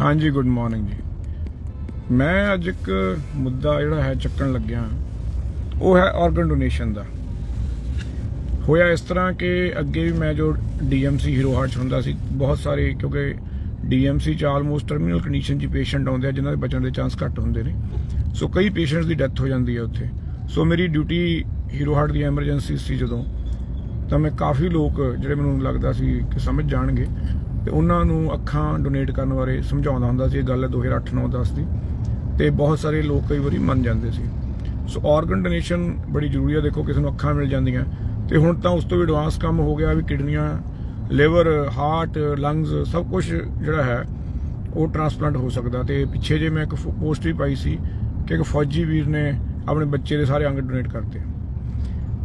ਹਾਂਜੀ good morning ਜੀ। ਮੈਂ ਅੱਜ ਇੱਕ ਮੁੱਦਾ ਜਿਹੜਾ ਹੈ ਚੱਕਣ ਲੱਗਿਆ। ਉਹ ਹੈ ਆਰਗਨ ਡੋਨੇਸ਼ਨ ਦਾ। ਹੋਇਆ ਇਸ ਤਰ੍ਹਾਂ ਕਿ ਅੱਗੇ ਵੀ ਮੈਂ ਜੋ ਡੀਐਮਸੀ ਹੀਰੋ ਹਾਰਟ 'ਚ ਹੁੰਦਾ ਸੀ, ਬਹੁਤ ਸਾਰੇ ਕਿਉਂਕਿ ਡੀਐਮਸੀ ਚ ਆਲਮੋਸਟ ਟਰਮੀਨਲ ਕੰਡੀਸ਼ਨ 'ਚ ਪੇਸ਼ੈਂਟ ਆਉਂਦੇ ਆ, ਜਿਨ੍ਹਾਂ ਦੇ ਬਚਣ ਦੇ ਚਾਂਸ ਘੱਟ ਹੁੰਦੇ ਨੇ। ਸੋ ਕਈ ਪੇਸ਼ੈਂਟਸ ਦੀ ਡੈਥ ਹੋ ਜਾਂਦੀ ਹੈ ਉੱਥੇ। ਸੋ ਮੇਰੀ ਡਿਊਟੀ ਹੀਰੋ ਹਾਰਟ ਦੀ ਐਮਰਜੈਂਸੀ ਸੀ ਜਦੋਂ। ਤਾਂ ਮੈਂ ਕਾਫੀ ਲੋਕ, ਜਿਹੜੇ ਮੈਨੂੰ ਲੱਗਦਾ ਸੀ ਕਿ ਸਮਝ ਜਾਣਗੇ ਤੇ ਉਹਨਾਂ ਨੂੰ ਅੱਖਾਂ ਡੋਨੇਟ ਕਰਨ ਬਾਰੇ ਸਮਝਾਉਂਦਾ ਹੁੰਦਾ ਸੀ, ਇਹ ਗੱਲ ਹੈ 2008 9 10 ਦੀ। ਤੇ ਬਹੁਤ ਸਾਰੇ ਲੋਕ ਕਈ ਵਾਰੀ ਮੰਨ ਜਾਂਦੇ ਸੀ। ਸੋ ਆਰਗਨ ਡੋਨੇਸ਼ਨ ਬੜੀ ਜ਼ਰੂਰੀ ਹੈ ਦੇਖੋ ਕਿਸੇ ਨੂੰ ਅੱਖਾਂ ਮਿਲ ਜਾਂਦੀਆਂ। ਤੇ ਹੁਣ ਤਾਂ ਉਸ ਤੋਂ ਵੀ ਐਡਵਾਂਸ ਕੰਮ ਹੋ ਗਿਆ ਵੀ ਕਿਡਨੀਆਂ ਲਿਵਰ ਹਾਰਟ ਲੰਗਸ ਸਭ ਕੁਝ ਜਿਹੜਾ ਹੈ, ਉਹ ਟ੍ਰਾਂਸਪਲਾਂਟ ਹੋ ਸਕਦਾ। ਤੇ ਪਿੱਛੇ ਜੇ ਮੈਂ ਇੱਕ ਪੋਸਟ ਵੀ ਪਾਈ ਸੀ ਕਿ ਇੱਕ ਫੌਜੀ ਵੀਰ ਨੇ ਆਪਣੇ ਬੱਚੇ ਦੇ ਸਾਰੇ ਅੰਗ ਡੋਨੇਟ ਕਰਤੇ।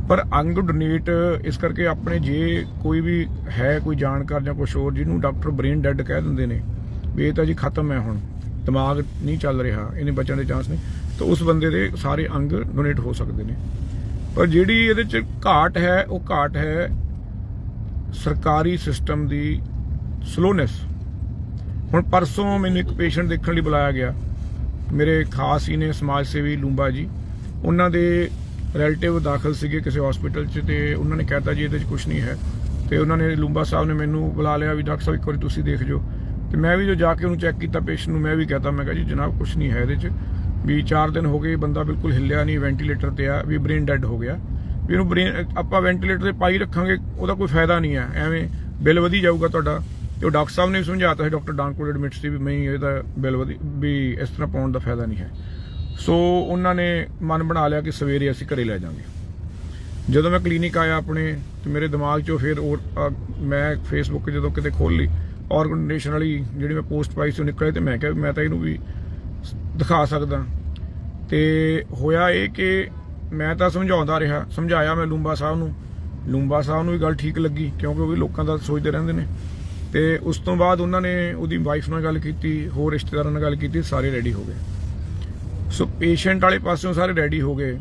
ਪਰ ਅੰਗ ਡੋਨੇਟ ਇਸ ਕਰਕੇ ਆਪਣੇ ਜੇ ਕੋਈ ਵੀ ਹੈ, ਕੋਈ ਜਾਣਕਾਰ ਜਾਂ ਕੁਛ ਹੋਰ ਜਿਹਨੂੰ ਡਾਕਟਰ ਬ੍ਰੇਨ ਡੈੱਡ ਕਹਿ ਦਿੰਦੇ ਨੇ, ਵੀ ਇਹ ਤਾਂ ਜੀ ਖਤਮ ਹੈ ਹੁਣ, ਦਿਮਾਗ ਨਹੀਂ ਚੱਲ ਰਿਹਾ, ਇਹਨੇ ਬਚਣ ਦੇ ਚਾਂਸ ਨਹੀਂ ਤਾਂ ਉਸ ਬੰਦੇ ਦੇ ਸਾਰੇ ਅੰਗ ਡੋਨੇਟ ਹੋ ਸਕਦੇ ਨੇ। ਪਰ ਜਿਹੜੀ ਇਹਦੇ ਚ ਘਾਟ ਹੈ, ਉਹ ਘਾਟ ਹੈ ਸਰਕਾਰੀ ਸਿਸਟਮ ਦੀ ਸਲੋਨੈਸ ਹੁਣ ਪਰਸੋਂ ਮੈਨੂੰ ਇੱਕ ਪੇਸ਼ੈਂਟ ਦੇਖਣ ਲਈ ਬੁਲਾਇਆ ਗਿਆ, ਮੇਰੇ ਖਾਸ ਹੀ ਨੇ ਸਮਾਜ ਸੇਵੀ ਲੂੰਬਾ ਜੀ, ਉਹਨਾਂ ਦੇ ਰਿਲੇਟਿਵ ਦਾਖਲ ਸੀਗੇ ਕਿਸੇ ਹਸਪੀਟਲ 'ਚ ਤੇ ਉਹਨਾਂ ਨੇ ਕਹਿਤਾ ਜੀ ਇਹਦੇ 'ਚ ਕੁਝ ਨਹੀਂ ਹੈ। ਤੇ ਉਹਨਾਂ ਨੇ ਲੂੰਬਾ ਸਾਹਿਬ ਨੇ ਮੈਨੂੰ ਬੁਲਾ ਲਿਆ ਵੀ ਡਾਕਟਰ ਸਾਹਿਬ ਇੱਕ ਵਾਰੀ ਤੁਸੀਂ ਦੇਖ ਜਾਓ। ਤੇ ਮੈਂ ਵੀ ਜੋ ਜਾ ਕੇ ਉਹਨੂੰ ਚੈੱਕ ਕੀਤਾ ਪੇਸ਼ੈਂਟ ਨੂੰ, ਮੈਂ ਵੀ ਕਹਤਾ, ਮੈਂ ਕਿਹਾ ਜੀ ਜਨਾਬ ਕੁਝ ਨਹੀਂ ਹੈ ਇਹਦੇ 'ਚ। ਵੀ 4 ਦਿਨ ਹੋ ਗਏ, ਬੰਦਾ ਬਿਲਕੁਲ ਹਿੱਲਿਆ ਨਹੀਂ ਵੈਂਟੀਲੇਟਰ ਤੇ ਆ, ਵੀ ਬ੍ਰੇਨ ਡੈਡ ਹੋ ਗਿਆ। ਵੀ ਉਹਨੂੰ ਬ੍ਰੇਨ ਆਪਾਂ ਵੈਂਟੀਲੇਟਰ ਤੇ ਪਾਈ ਰੱਖਾਂਗੇ, ਉਹਦਾ ਕੋਈ ਫਾਇਦਾ ਨਹੀਂ ਹੈ। ਐਵੇਂ ਬਿੱਲ ਵਧੀ ਜਾਊਗਾ ਤੁਹਾਡਾ। ਤੇ ਉਹ ਡਾਕਟਰ ਸਾਹਿਬ ਨੇ ਵੀ ਸਮਝਾਤਾ ਸੀ, ਡਾਕਟਰ ਡਾਂਕੋਡ ਐਡਮਿਟ ਸੀ ਵੀ ਮੈਂ ਇਹਦਾ ਬਿੱਲ ਵਧੀ, ਵੀ ਇਸ ਤਰ੍ਹਾਂ ਪਾਉਣ ਦਾ ਫਾਇਦਾ ਨਹੀਂ ਹੈ। ਸੋ ਉਹਨਾਂ ਨੇ ਮਨ ਬਣਾ ਲਿਆ ਕਿ ਸਵੇਰੇ ਅਸੀਂ ਘਰੇ ਲੈ ਜਾਵਾਂਗੇ। ਜਦੋਂ ਮੈਂ ਕਲੀਨਿਕ ਆਇਆ ਆਪਣੇ, ਤੇ ਮੇਰੇ ਦਿਮਾਗ 'ਚੋਂ ਫਿਰ ਉਹ ਮੈਂ ਫੇਸਬੁੱਕ ਜਦੋਂ ਕਿਤੇ ਖੋਲ ਲਈ ਆਰਗੇਨਾਈਜੇਸ਼ਨ ਵਾਲੀ ਜਿਹੜੀ ਮੈਂ ਪੋਸਟ ਪਾਈ ਸੀ ਉਹ ਨਿਕਲੇ ਤੇ ਮੈਂ ਕਿਹਾ ਵੀ ਮੈਂ ਤਾਂ ਇਹਨੂੰ ਵੀ ਦਿਖਾ ਸਕਦਾ। ਤੇ ਹੋਇਆ ਇਹ ਕਿ ਮੈਂ ਤਾਂ ਸਮਝਾਉਂਦਾ ਰਿਹਾ, ਸਮਝਾਇਆ ਮੈਂ ਲੂੰਬਾ ਸਾਹਿਬ ਨੂੰ। ਲੂੰਬਾ ਸਾਹਿਬ ਨੂੰ ਵੀ ਗੱਲ ਠੀਕ ਲੱਗੀ, ਕਿਉਂਕਿ ਉਹ ਵੀ ਲੋਕਾਂ ਦਾ ਸੋਚਦੇ ਰਹਿੰਦੇ ਨੇ। ਤੇ ਉਸ ਤੋਂ ਬਾਅਦ ਉਹਨਾਂ ਨੇ ਉਹਦੀ ਵਾਈਫ ਨਾਲ ਗੱਲ ਕੀਤੀ, ਹੋਰ ਰਿਸ਼ਤੇਦਾਰਾਂ ਨਾਲ ਗੱਲ ਕੀਤੀ, ਸਾਰੇ ਰੈਡੀ ਹੋ ਗਏ। ਸੋ ਪੇਸ਼ੈਂਟ ਵਾਲੇ ਪਾਸਿਓਂ ਸਾਰੇ ਰੈਡੀ ਹੋ ਗਏ।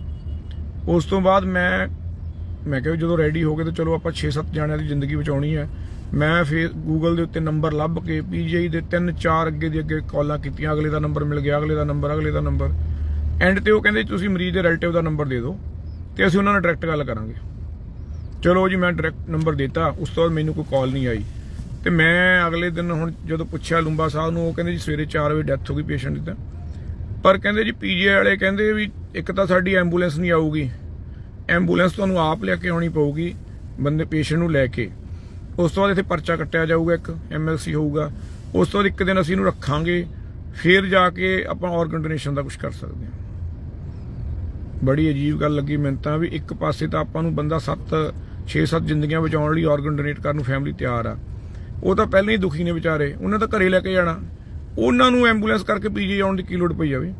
ਉਸ ਤੋਂ ਬਾਅਦ ਮੈਂ ਮੈਂ ਕਿਹਾ ਜਦੋਂ ਰੈਡੀ ਹੋ ਗਏ ਤਾਂ ਚਲੋ ਆਪਾਂ 6-7 ਜਾਣਿਆਂ ਦੀ ਜ਼ਿੰਦਗੀ ਬਚਾਉਣੀ ਹੈ। ਮੈਂ ਫਿਰ ਗੂਗਲ ਦੇ ਉੱਤੇ ਨੰਬਰ ਲੱਭ ਕੇ ਪੀਜੀਆਈ ਦੇ 3-4 ਅੱਗੇ ਦੀ ਅੱਗੇ ਕਾਲਾਂ ਕੀਤੀਆਂ। ਅਗਲੇ ਦਾ ਨੰਬਰ ਮਿਲ ਗਿਆ, ਅਗਲੇ ਦਾ ਨੰਬਰ ਅਗਲੇ ਦਾ ਨੰਬਰ ਐਂਡ ਤੇ ਉਹ ਕਹਿੰਦੇ ਤੁਸੀਂ ਮਰੀਜ਼ ਦੇ ਰਿਲੇਟਿਵ ਦਾ ਨੰਬਰ ਦੇ ਦਿਓ ਤੇ ਅਸੀਂ ਉਹਨਾਂ ਨਾਲ ਡਾਇਰੈਕਟ ਗੱਲ ਕਰਾਂਗੇ। ਚਲੋ ਜੀ, ਮੈਂ ਡਾਇਰੈਕਟ ਨੰਬਰ ਦਿੱਤਾ। ਉਸ ਤੋਂ ਬਾਅਦ ਮੈਨੂੰ ਕੋਈ ਕਾਲ ਨਹੀਂ ਆਈ। ਤੇ ਮੈਂ ਅਗਲੇ ਦਿਨ ਹੁਣ ਜਦੋਂ ਪੁੱਛਿਆ ਲੁੰਬਾ ਸਾਹਿਬ ਨੂੰ, ਉਹ ਕਹਿੰਦੇ ਜੀ, ਸਵੇਰੇ 4 ਵਜੇ ਡੈਥ ਹੋ ਗਈ ਪੇਸ਼ੈਂਟ ਦੀ ਤਾਂ। ਪਰ ਕਹਿੰਦੇ ਜੀ ਪੀਜੀਆਈ ਵਾਲੇ ਕਹਿੰਦੇ ਵੀ ਇੱਕ ਤਾਂ ਸਾਡੀ ਐਂਬੂਲੈਂਸ ਨਹੀਂ ਆਊਗੀ। ਐਂਬੂਲੈਂਸ ਤੁਹਾਨੂੰ ਆਪ ਲਿਆ ਕੇ ਆਉਣੀ ਪਊਗੀ, ਬੰਦੇ ਪੇਸ਼ੈਂਟ ਨੂੰ ਲੈ ਕੇ। ਉਸ ਤੋਂ ਬਾਅਦ ਇੱਥੇ ਪਰਚਾ ਕੱਟਿਆ ਜਾਊਗਾ ਇੱਕ ਐਮਐਲਸੀ ਹੋਊਗਾ। ਉਸ ਤੋਂ ਬਾਅਦ ਇੱਕ ਦਿਨ ਅਸੀਂ ਇਹਨੂੰ ਰੱਖਾਂਗੇ, ਫਿਰ ਜਾ ਕੇ ਆਪਾਂ ਆਰਗਨ ਡੋਨੇਸ਼ਨ ਦਾ ਕੁਝ ਕਰ ਸਕਦੇ ਹਾਂ। ਬੜੀ ਅਜੀਬ ਗੱਲ ਲੱਗੀ ਮੈਨੂੰ ਤਾਂ ਵੀ ਇੱਕ ਪਾਸੇ ਤਾਂ ਆਪਾਂ ਨੂੰ ਬੰਦਾ 7 6-7 ਜ਼ਿੰਦਗੀਆਂ ਬਚਾਉਣ ਲਈ ਆਰਗਨ ਡੋਨੇਟ ਕਰਨ ਨੂੰ ਫੈਮਿਲੀ ਤਿਆਰ ਆ। ਉਹ ਤਾਂ ਪਹਿਲਾਂ ਹੀ ਦੁਖੀ ਨੇ ਵਿਚਾਰੇ, ਉਹਨਾਂ ਤਾਂ ਘਰੇ ਲੈ ਕੇ ਜਾਣਾ। ਉਹਨਾਂ ਨੂੰ ਐਂਬੂਲੈਂਸ ਕਰਕੇ ਪੀਜੀ ਆਉਣ ਦੀ ਕੀ ਲੋੜ ਪਈ ਜਾਵੇ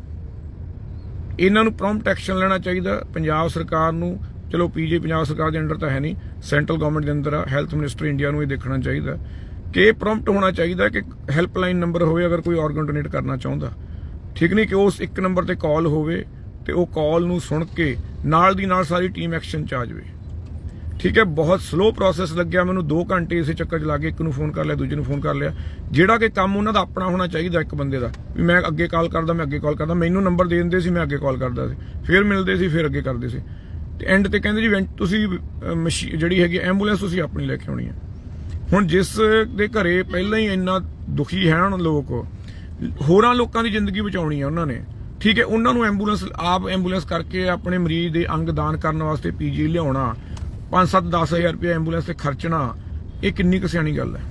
ਇਹਨਾਂ ਨੂੰ ਪ੍ਰੌਮਪਟ ਐਕਸ਼ਨ ਲੈਣਾ ਚਾਹੀਦਾ। ਪੰਜਾਬ ਸਰਕਾਰ ਨੂੰ, ਚਲੋ ਪੀਜੀ ਪੰਜਾਬ ਸਰਕਾਰ ਦੇ ਅੰਡਰ ਤਾਂ ਹੈ ਨਹੀਂ। ਸੈਂਟਰਲ ਗਵਰਨਮੈਂਟ ਦੇ ਅੰਦਰ ਆ ਹੈਲਥ ਮਿਨਿਸਟਰ ਇੰਡੀਆ ਨੂੰ ਇਹ ਦੇਖਣਾ ਚਾਹੀਦਾ। ਕਿ ਇਹ ਪ੍ਰੌਮਪਟ ਹੋਣਾ ਚਾਹੀਦਾ ਕਿ ਹੈਲਪਲਾਈਨ ਨੰਬਰ ਹੋਵੇ, ਅਗਰ ਕੋਈ ਆਰਗਨ ਡੋਨੇਟ ਕਰਨਾ ਚਾਹੁੰਦਾ। ਠੀਕ ਨਹੀਂ ਕਿ ਉਸ ਇੱਕ ਨੰਬਰ ਤੇ ਕਾਲ ਹੋਵੇ ਤੇ ਉਹ ਕਾਲ ਨੂੰ ਸੁਣ ਕੇ ਨਾਲ ਦੀ ਨਾਲ ਸਾਰੀ ਟੀਮ ਐਕਸ਼ਨ ਚ ਆ ਜਾਵੇ। ਠੀਕ ਹੈ, ਬਹੁਤ ਸਲੋ ਪ੍ਰੋਸੈਸ ਲੱਗਿਆ ਮੈਨੂੰ 2 ਘੰਟੇ ਇਸੇ ਚੱਕਰ ਚ ਲਾ ਕੇ ਇੱਕ ਨੂੰ ਫੋਨ ਕਰ ਲਿਆ, ਦੂਜੇ ਨੂੰ ਫੋਨ ਕਰ ਲਿਆ। ਜਿਹੜਾ ਕਿ ਕੰਮ ਉਹਨਾਂ ਦਾ ਆਪਣਾ ਹੋਣਾ ਚਾਹੀਦਾ ਇੱਕ ਬੰਦੇ ਦਾ, ਵੀ ਮੈਂ ਅੱਗੇ ਕਾਲ ਕਰਦਾ, ਮੈਂ ਅੱਗੇ ਕਾਲ ਕਰਦਾ, ਮੈਨੂੰ ਨੰਬਰ ਦੇ ਦਿੰਦੇ ਸੀ, ਮੈਂ ਅੱਗੇ ਕਾਲ ਕਰਦਾ ਸੀ, ਫਿਰ ਮਿਲਦੇ ਸੀ, ਫਿਰ ਅੱਗੇ ਕਰਦੇ ਸੀ। ਤੇ ਐਂਡ ਤੇ ਕਹਿੰਦੇ ਜੀ ਵੈਂਟ- ਤੁਸੀਂ ਮਸ਼ੀ- ਜਿਹੜੀ ਹੈਗੀ ਐਂਬੂਲੈਂਸ ਤੁਸੀਂ ਆਪਣੀ ਲੈ ਕੇ ਆਉਣੀ ਹੈ। ਹੁਣ ਜਿਸ ਦੇ ਘਰੇ ਪਹਿਲਾਂ ਹੀ ਇੰਨਾ ਦੁਖੀ ਹਨ ਲੋਕ, ਹੋਰਾਂ ਲੋਕਾਂ ਦੀ ਜ਼ਿੰਦਗੀ ਬਚਾਉਣੀ ਹੈ ਉਹਨਾਂ ਨੇ। ਠੀਕ ਹੈ, ਉਹਨਾਂ ਨੂੰ ਐਂਬੂਲੈਂਸ ਆਪ ਐਂਬੂਲੈਂਸ ਕਰਕੇ ਆਪਣੇ ਮਰੀਜ਼ ਦੇ ਅੰਗ ਦਾਨ ਕਰਨ ਵਾਸਤੇ ਪੀਜੀ ਲਿਆਉਣਾ 5-7 10000 ਰੁਪਏ ਐਂਬੂਲੈਂਸ ਤੇ ਖਰਚਣਾ, ਇਹ ਕਿੰਨੀ ਕੁ ਸਿਆਣੀ ਗੱਲ ਹੈ।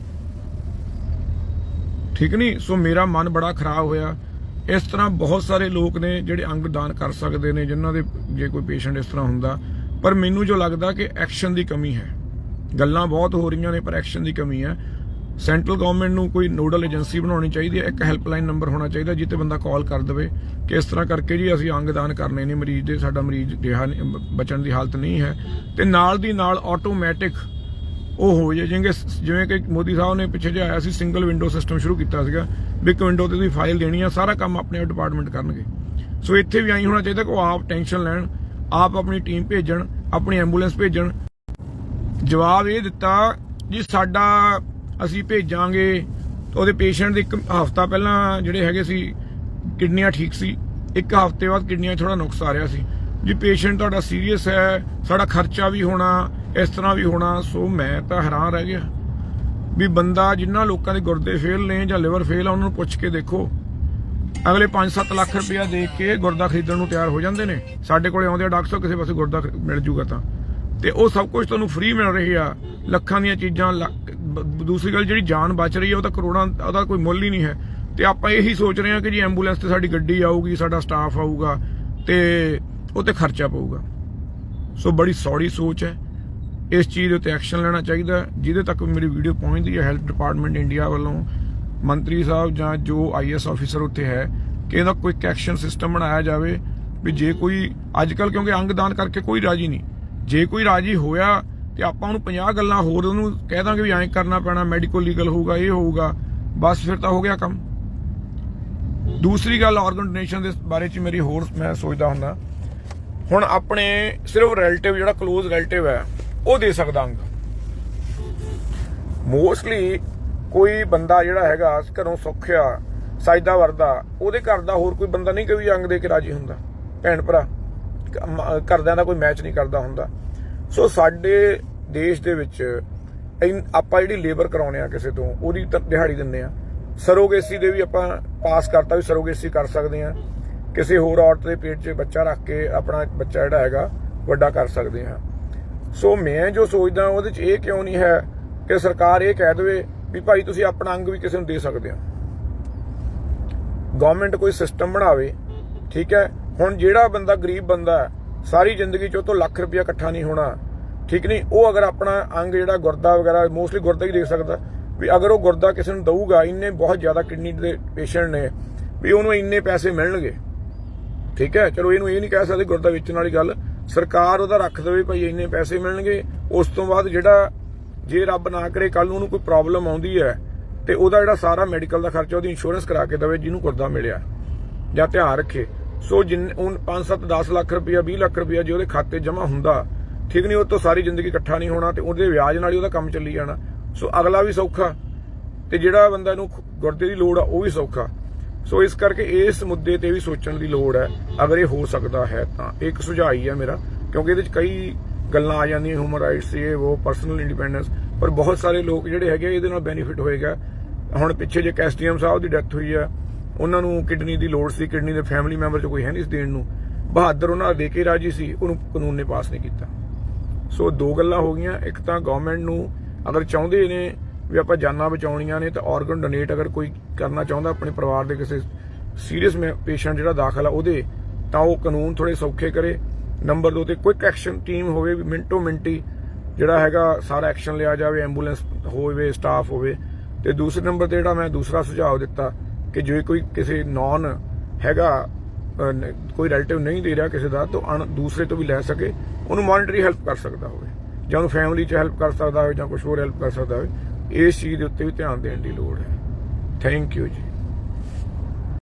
ਠੀਕ ਨਹੀਂ ਸੋ ਮੇਰਾ ਮਨ ਬੜਾ ਖਰਾਬ ਹੋਇਆ। ਇਸ ਤਰ੍ਹਾਂ ਬਹੁਤ ਸਾਰੇ ਲੋਕ ਨੇ ਜਿਹੜੇ ਅੰਗ ਦਾਨ ਕਰ ਸਕਦੇ ਨੇ, ਜਿਨ੍ਹਾਂ ਦੇ ਜੇ ਕੋਈ ਪੇਸ਼ੈਂਟ ਇਸ ਤਰ੍ਹਾਂ ਹੁੰਦਾ। ਪਰ ਮੈਨੂੰ ਜੋ ਲੱਗਦਾ ਕਿ ਐਕਸ਼ਨ ਦੀ ਕਮੀ ਹੈ। ਗੱਲਾਂ ਬਹੁਤ ਹੋ ਰਹੀਆਂ ਨੇ, ਪਰ ਐਕਸ਼ਨ ਦੀ ਕਮੀ ਹੈ। ਸੈਂਟਰਲ ਗਵਰਨਮੈਂਟ ਨੂੰ ਕੋਈ ਨੋਡਲ ਏਜੰਸੀ ਬਣਾਉਣੀ ਚਾਹੀਦੀ ਹੈ, ਇੱਕ ਹੈਲਪਲਾਈਨ ਨੰਬਰ ਹੋਣਾ ਚਾਹੀਦਾ ਜਿੱਤੇ ਬੰਦਾ ਕਾਲ ਕਰ ਦੇਵੇ ਕਿ ਇਸ ਤਰ੍ਹਾਂ ਕਰਕੇ ਜੀ ਅਸੀਂ ਅੰਗਦਾਨ ਕਰਨੇ ਨੇ ਮਰੀਜ਼ ਦੇ, ਸਾਡਾ ਮਰੀਜ਼ ਰਿਹਾ ਨਹੀਂ- ਬਚਣ ਦੀ ਹਾਲਤ ਨਹੀਂ ਹੈ। ਤੇ ਨਾਲ ਦੀ ਨਾਲ ਆਟੋਮੈਟਿਕ ਉਹ ਹੋ ਜਾਏ ਜਿਵੇਂ ਜਿਵੇਂ ਕਿ ਮੋਦੀ ਸਾਹਿਬ ਨੇ ਪਿੱਛੇ ਜਿਹਾ ਆਇਆ ਸੀ ਸਿੰਗਲ ਵਿੰਡੋ ਸਿਸਟਮ ਸ਼ੁਰੂ ਕੀਤਾ ਸੀਗਾ, ਵੀ ਇੱਕ ਵਿੰਡੋ ਤੇ ਤੁਸੀਂ ਫਾਈਲ ਦੇਣੀ ਆ, ਸਾਰਾ ਕੰਮ ਆਪਣੇ ਡਿਪਾਰਟਮੈਂਟ ਕਰਨਗੇ। ਸੋ ਇੱਥੇ ਵੀ ਆਈ ਹੋਣਾ ਚਾਹੀਦਾ ਕਿ ਉਹ ਆਪ ਟੈਨਸ਼ਨ ਲੈਣ, ਆਪ ਆਪਣੀ ਟੀਮ ਭੇਜਣ, ਆਪਣੀ ਐਂਬੂਲੈਂਸ ਭੇਜਣ। ਜਵਾਬ ਇਹ ਦਿੱਤਾ ਜੀ ਸਾਡਾ ਅਸੀਂ ਭੇਜਾਂਗੇ ਤਾਂ ਉਹਦੇ ਪੇਸ਼ੈਂਟ ਦੇ ਇੱਕ ਹਫਤਾ ਪਹਿਲਾਂ ਜਿਹੜੇ ਹੈਗੇ ਸੀ, ਕਿਡਨੀਆਂ ਠੀਕ ਸੀ। ਇੱਕ ਹਫ਼ਤੇ ਬਾਅਦ ਕਿਡਨੀਆਂ 'ਚ ਥੋੜਾ ਨੁਕਸ ਆ ਰਿਹਾ ਸੀ। ਜੀ ਪੇਸ਼ੈਂਟ ਤੁਹਾਡਾ ਸੀਰੀਅਸ ਹੈ, ਸਾਡਾ ਖਰਚਾ ਵੀ ਹੋਣਾ, ਇਸ ਤਰ੍ਹਾਂ ਵੀ ਹੋਣਾ, ਸੋ ਮੈਂ ਤਾਂ ਹੈਰਾਨ ਰਹਿ ਗਿਆ। ਵੀ ਬੰਦਾ ਜਿੰਨਾ ਲੋਕਾਂ ਦੇ ਗੁਰਦੇ ਫੇਲ ਨੇ ਜਾਂ ਲਿਵਰ ਫੇਲ ਆ, ਉਹਨਾਂ ਨੂੰ ਪੁੱਛ ਕੇ ਦੇਖੋ। ਅਗਲੇ 5-7 ਲੱਖ ਰੁਪਇਆ ਦੇ ਕੇ ਗੁਰਦਾ ਖਰੀਦਣ ਨੂੰ ਤਿਆਰ ਹੋ ਜਾਂਦੇ ਨੇ। ਸਾਡੇ ਕੋਲੇ ਆਉਂਦੇ ਆ, ਡਾਕਟਰ ਸਾਹਿਬ, ਕਿਸੇ ਪਾਸੇ ਗੁਰਦਾ ਮਿਲ ਜੂਗਾ ਤਾਂ। ਤੇ ਉਹ ਸਭ ਕੁਝ ਤੁਹਾਨੂੰ ਫ੍ਰੀ ਮਿਲ ਰਹੀ ਆ। ਲੱਖਾਂ ਦੀਆਂ ਚੀਜ਼ਾਂ, ਲੱਖ- ਦੂਸਰੀ ਗੱਲ ਜਿਹੜੀ ਜਾਨ ਬਚ ਰਹੀ ਹੈ, ਉਹ ਤਾਂ ਕਰੋੜਾਂ, ਉਹਦਾ ਕੋਈ ਮੁੱਲ ਹੀ ਨਹੀਂ ਹੈ। ਤੇ ਆਪਾਂ ਇਹੀ ਸੋਚ ਰਹੇ ਹਾਂ ਕਿ ਜੀ ਐਂਬੂਲੈਂਸ ਤੇ ਸਾਡੀ ਗੱਡੀ ਆਊਗੀ, ਸਾਡਾ ਸਟਾਫ ਆਊਗਾ, ਤੇ ਉਹ ਤੇ ਖਰਚਾ ਪਊਗਾ। ਸੋ ਬੜੀ ਸੌੜੀ ਸੋਚ ਹੈ। ਇਸ ਚੀਜ਼ ਦੇ ਉੱਤੇ ਐਕਸ਼ਨ ਲੈਣਾ ਚਾਹੀਦਾ ਜਿਹਦੇ ਤੱਕ ਮੇਰੀ ਵੀਡੀਓ ਪਹੁੰਚਦੀ ਹੈ ਹੈਲਥ ਡਿਪਾਰਟਮੈਂਟ ਇੰਡੀਆ ਵੱਲੋਂ। ਮੰਤਰੀ ਸਾਹਿਬ ਜਾਂ ਜੋ ਆਈਐਸ ਆਫੀਸਰ ਉੱਥੇ ਹੈ, ਕਿ ਇਹਦਾ ਕੁਇਕ ਐਕਸ਼ਨ ਸਿਸਟਮ ਬਣਾਇਆ ਜਾਵੇ, ਵੀ ਜੇ ਕੋਈ, ਅੱਜ ਕੱਲ ਕਿਉਂਕਿ ਅੰਗਦਾਨ ਕਰਕੇ ਕੋਈ ਰਾਜੀ ਨਹੀਂ। ਜੇ ਕੋਈ ਰਾਜੀ ਹੋਇਆ ਤੇ ਆਪਾਂ ਉਹਨੂੰ 50 ਗੱਲਾਂ ਹੋਰ ਉਹਨੂੰ ਕਹਿ ਦਾਂਗੇ ਵੀ ਐਂ ਕਰਨਾ ਪੈਣਾ ਮੈਡੀਕਲ ਲੀਗਲ ਹੋਊਗਾ, ਇਹ ਹੋਊਗਾ, ਬਸ ਫਿਰ ਤਾਂ ਹੋ ਗਿਆ ਕੰਮ। ਦੂਸਰੀ ਗੱਲ ਆਰਗਨ ਡੋਨੇਸ਼ਨ ਦੇ ਬਾਰੇ ਚ ਮੇਰੀ ਹੋਰ ਮੈਂ ਸੋਚਦਾ ਹੁੰਦਾ। ਹੁਣ ਆਪਣੇ ਸਿਰਫ ਰਿਲੇਟਿਵ ਜਿਹੜਾ ক্লোਜ਼ ਰਿਲੇਟਿਵ ਹੈ, ਉਹ ਦੇ ਸਕਦਾ ਅੰਗ ਮੋਸਟਲੀ ਕੋਈ ਬੰਦਾ ਜਿਹੜਾ ਹੈਗਾ, ਘਰੋਂ ਸੁੱਖਿਆ, ਸਾਇਦਾ ਵਰਦਾ, ਉਹਦੇ ਘਰ ਦਾ ਹੋਰ ਕੋਈ ਬੰਦਾ ਨਹੀਂ ਕੋਈ ਅੰਗ ਦੇ ਕੇ ਰਾਜੀ ਹੁੰਦਾ। ਭੈਣ ਭਰਾ, ਘਰਦਿਆਂ ਦਾ ਕੋਈ ਮੈਚ ਨਹੀਂ ਕਰਦਾ ਹੁੰਦਾ। ਸੋ ਸਾਡੇ ਦੇਸ਼ ਦੇ ਵਿੱਚ ਇਨ- ਆਪਾਂ ਜਿਹੜੀ ਲੇਬਰ ਕਰਾਉਣੇ ਆ ਕਿਸੇ ਤੋਂ, ਉਹਦੀ ਤਾਂ ਦਿਹਾੜੀ ਦਿੰਦੇ ਆ। ਸਰੋਗੇਸੀ ਦੇ ਵੀ ਆਪਾਂ ਪਾਸ ਕਰਤਾ ਵੀ ਸਰੋਗੇਸੀ ਕਰ ਸਕਦੇ ਆ। ਕਿਸੇ ਹੋਰ ਔਰਤ ਦੇ ਪੇਟ 'ਚ ਬੱਚਾ ਰੱਖ ਕੇ ਆਪਣਾ ਬੱਚਾ ਜਿਹੜਾ ਹੈਗਾ, ਵੱਡਾ ਕਰ ਸਕਦੇ ਆ। ਸੋ ਮੈਂ ਜੋ ਸੋਚਦਾ, ਉਹਦੇ 'ਚ ਇਹ ਕਿਉਂ ਨਹੀਂ ਹੈ ਕਿ ਸਰਕਾਰ ਇਹ ਕਹਿ ਦੇਵੇ ਵੀ ਭਾਈ ਤੁਸੀਂ ਆਪਣਾ ਅੰਗ ਵੀ ਕਿਸੇ ਨੂੰ ਦੇ ਸਕਦੇ ਹੋ। ਗਵਰਨਮੈਂਟ ਕੋਈ ਸਿਸਟਮ ਬਣਾਵੇ, ਠੀਕ ਹੈ? ਹੁਣ ਜਿਹੜਾ ਬੰਦਾ ਗਰੀਬ ਬੰਦਾ ਹੈ ਸਾਰੀ ਜ਼ਿੰਦਗੀ ਚ ਉਹ ਤੋਂ ਲੱਖ ਰੁਪਇਆ ਇਕੱਠਾ ਨਹੀਂ ਹੋਣਾ। ਠੀਕ ਨਹੀਂ? ਉਹ ਅਗਰ ਆਪਣਾ ਅੰਗ ਜਿਹੜਾ ਗੁਰਦਾ ਵਗੈਰਾ ਮੋਸਟਲੀ ਗੁਰਦਾ ਹੀ ਦੇਖ ਸਕਦਾ। ਵੀ ਅਗਰ ਉਹ ਗੁਰਦਾ ਕਿਸੇ ਨੂੰ ਦਊਗਾ, ਇੰਨੇ ਬਹੁਤ ਜ਼ਿਆਦਾ ਕਿਡਨੀ ਦੇ ਪੇਸ਼ੈਂਟ ਨੇ, ਵੀ ਉਹਨੂੰ ਇੰਨੇ ਪੈਸੇ ਮਿਲਣਗੇ। ਠੀਕ ਹੈ? ਚਲੋ ਇਹਨੂੰ ਇਹ ਨਹੀਂ ਕਹਿ ਸਕਦੇ ਗੁਰਦਾ ਵੇਚਣ ਵਾਲੀ ਗੱਲ। ਸਰਕਾਰ ਉਹਦਾ ਰੱਖ ਦੇਵੇ ਭਾਈ, ਇੰਨੇ ਪੈਸੇ ਮਿਲਣਗੇ। ਉਸ ਤੋਂ ਬਾਅਦ ਜਿਹੜਾ ਜੇ ਰੱਬ ਨਾ ਕਰੇ ਕੱਲ ਨੂੰ ਉਹਨੂੰ ਕੋਈ ਪ੍ਰੋਬਲਮ ਆਉਂਦੀ ਹੈ, ਤੇ ਉਹਦਾ ਜਿਹੜਾ ਸਾਰਾ ਮੈਡੀਕਲ ਦਾ ਖਰਚਾ, ਉਹਦੀ ਇੰਸ਼ੋਰੈਂਸ ਕਰਾ ਕੇ ਦੇਵੇ, ਜਿਹਨੂੰ ਗੁਰਦਾ ਮਿਲਿਆ। ਜਾਂ ਧਿਆਨ ਰੱਖੇ। ਸੋ ਜਿੰਨ ਹੁਣ 5-7 10 ਲੱਖ ਰੁਪਇਆ 20 ਲੱਖ ਰੁਪਇਆ ਜੇ ਉਹਦੇ ਖਾਤੇ ਜਮ੍ਹਾਂ ਹੁੰਦਾ, ਠੀਕ ਨਹੀਂ ਉਹ ਤੋਂ ਸਾਰੀ ਜ਼ਿੰਦਗੀ ਇਕੱਠਾ ਨਹੀਂ ਹੋਣਾ ਤੇ ਉਹਦੇ ਵਿਆਜ ਨਾਲ ਹੀ ਉਹਦਾ ਕੰਮ ਚੱਲੀ ਜਾਣਾ। ਸੋ ਅਗਲਾ ਵੀ ਸੌਖਾ ਤੇ ਜਿਹੜਾ ਬੰਦਾ ਨੂੰ ਗੁਰਦੇ ਦੀ ਲੋੜ ਆ, ਉਹ ਵੀ ਸੌਖਾ। ਸੋ ਇਸ ਕਰਕੇ ਇਸ ਮੁੱਦੇ ਤੇ ਵੀ ਸੋਚਣ ਦੀ ਲੋੜ ਹੈ। ਅਗਰ ਇਹ ਹੋ ਸਕਦਾ ਹੈ ਤਾਂ ਇੱਕ ਸੁਝਾਅ ਹੀ ਹੈ ਮੇਰਾ, ਕਿਉਂਕਿ ਇਹਦੇ ਵਿੱਚ ਕਈ ਗੱਲਾਂ ਆ ਜਾਂਦੀਆਂ ਹਿਊਮਨ ਰਾਈਟਸ ਇਹ, ਉਹ ਪਰਸਨਲ ਇੰਡੀਪੈਂਡੈਂਸ ਪਰ ਬਹੁਤ ਸਾਰੇ ਲੋਕ ਜਿਹੜੇ ਹੈਗੇ ਇਹਦੇ ਨਾਲ ਬੈਨੀਫਿਟ ਹੋਏਗਾ। ਹੁਣ ਪਿੱਛੇ ਜੇ ਕੈਸਟੀਐਮ ਸਾਹਿਬ ਦੀ ਡੈਥ ਹੋਈ ਆ ਉਹਨਾਂ ਨੂੰ ਕਿਡਨੀ ਦੀ ਲੋੜ ਸੀ, ਕਿਡਨੀ ਦੇ ਫੈਮਿਲੀ ਮੈਂਬਰ ਚ ਕੋਈ ਹੈ ਨਹੀਂ ਇਸ ਦੇਣ ਨੂੰ। ਬਹਾਦਰ ਉਹਨਾਂ ਦਾ ਦੇ ਕੇ ਰਾਜੀ ਸੀ, ਉਹਨੂੰ ਕਾਨੂੰਨ ਨੇ ਪਾਸ ਨਹੀਂ ਕੀਤਾ। ਸੋ ਦੋ ਗੱਲਾਂ ਹੋ ਗਈਆਂ। ਇੱਕ ਤਾਂ ਗਵਰਨਮੈਂਟ ਨੂੰ ਅਗਰ ਚਾਹੁੰਦੇ ਨੇ ਵੀ ਆਪਾਂ ਜਾਨਾਂ ਬਚਾਉਣੀਆਂ ਨੇ, ਤਾਂ ਆਰਗਨ ਡੋਨੇਟ ਅਗਰ ਕੋਈ ਕਰਨਾ ਚਾਹੁੰਦਾ ਆਪਣੇ ਪਰਿਵਾਰ ਦੇ ਕਿਸੇ ਸੀਰੀਅਸ ਪੇਸ਼ੈਂਟ ਜਿਹੜਾ ਦਾਖਲ ਆ ਉਹਦੇ, ਤਾਂ ਉਹ ਕਾਨੂੰਨ ਥੋੜੇ ਸੌਖੇ ਕਰੇ। ਨੰਬਰ 2 ਤੇ ਕੁਇਕ ਐਕਸ਼ਨ ਟੀਮ ਹੋਵੇ, ਵੀ ਮਿੰਟੋ ਮਿੰਟੀ ਜਿਹੜਾ ਹੈਗਾ ਸਾਰਾ ਐਕਸ਼ਨ ਲਿਆ ਜਾਵੇ ਐਂਬੂਲੈਂਸ ਹੋਵੇ ਸਟਾਫ ਹੋਵੇ। ਤੇ ਦੂਸਰੇ ਨੰਬਰ ਤੇ ਜਿਹੜਾ ਮੈਂ ਦੂਸਰਾ ਸੁਝਾਅ ਦਿੱਤਾ ਕਿ ਜੇ ਕੋਈ ਕਿਸੇ ਨੌਨ ਹੈਗਾ ਕੋਈ ਰਿਲੇਟਿਵ ਨਹੀਂ ਦੇ ਰਿਹਾ ਕਿਸੇ ਦਾ, ਤਾਂ ਅਣ- ਦੂਸਰੇ ਤੋਂ ਵੀ ਲੈ ਸਕੇ, ਉਹਨੂੰ ਮੋਨਿਟਰੀ ਹੈਲਪ ਕਰ ਸਕਦਾ ਹੋਵੇ, ਜਾਂ ਉਹਨੂੰ ਫੈਮਿਲੀ 'ਚ ਹੈਲਪ ਕਰ ਸਕਦਾ ਹੋਵੇ, ਜਾਂ ਕੁਝ ਹੋਰ ਹੈਲਪ ਕਰ ਸਕਦਾ ਹੋਵੇ, ਇਸ ਚੀਜ਼ ਦੇ ਉੱਤੇ ਵੀ ਧਿਆਨ ਦੇਣ ਦੀ ਲੋੜ ਹੈ। ਥੈਂਕ ਯੂ ਜੀ।